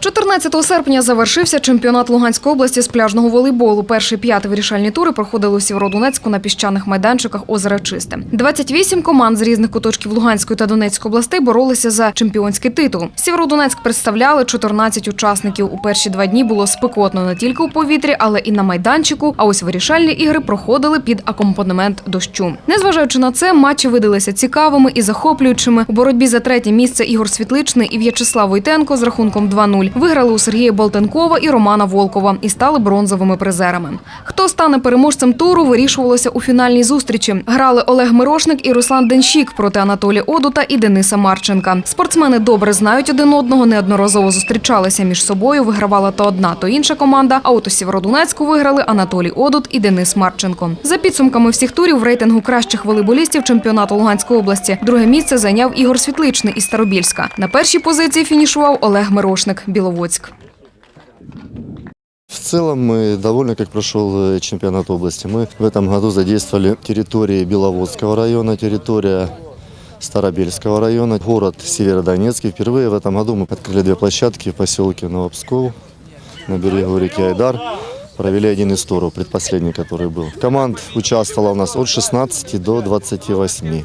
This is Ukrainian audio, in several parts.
14 серпня завершився чемпіонат Луганської області з пляжного волейболу. Перший п'ятий вирішальні тури проходили у Сєвєродонецьку на піщаних майданчиках озера Чисте. 28 команд з різних куточків Луганської та Донецької областей боролися за чемпіонський титул. Сєвєродонецьк представляли 14 учасників. У перші два дні було спекотно не тільки у повітрі, але і на майданчику. А ось вирішальні ігри проходили під акомпанемент дощу. Незважаючи на це, матчі видалися цікавими і захоплюючими. У боротьбі за третє місце Ігор Світличний і В'ячеслав Войтенко з рахунком 2-0 виграли у Сергія Болтенкова і Романа Волкова і стали бронзовими призерами. Хто стане переможцем туру, вирішувалося у фінальній зустрічі. Грали Олег Мирошник і Руслан Денщик проти Анатолія Одута і Дениса Марченка. Спортсмени добре знають один одного, неодноразово зустрічалися між собою. Вигравала то одна, то інша команда. А от у Сєвєродонецьку виграли Анатолій Одут і Денис Марченко. За підсумками всіх турів в рейтингу кращих волейболістів чемпіонату Луганської області друге місце зайняв Ігор Світличний із Старобільська. На першій позиції фінішував Олег Мирошник, Біловодськ. В целом мы довольны, как прошел э, чемпионат области. Мы в этом году задействовали территории Беловодского района, территория Старобельского района, город Северодонецкий. Впервые в этом году мы открыли две площадки в поселке Новопсков на берегу реки Айдар. Провели один из туров, предпоследний, который был. Команд участвовало у нас от 16 до 28.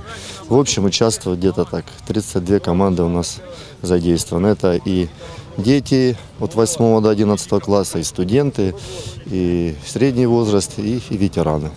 В общем, участвуют где-то так 32 команды у нас задействованы. Это и дети от 8 до 11 класса, и студенты, и средний возраст, и, и ветераны.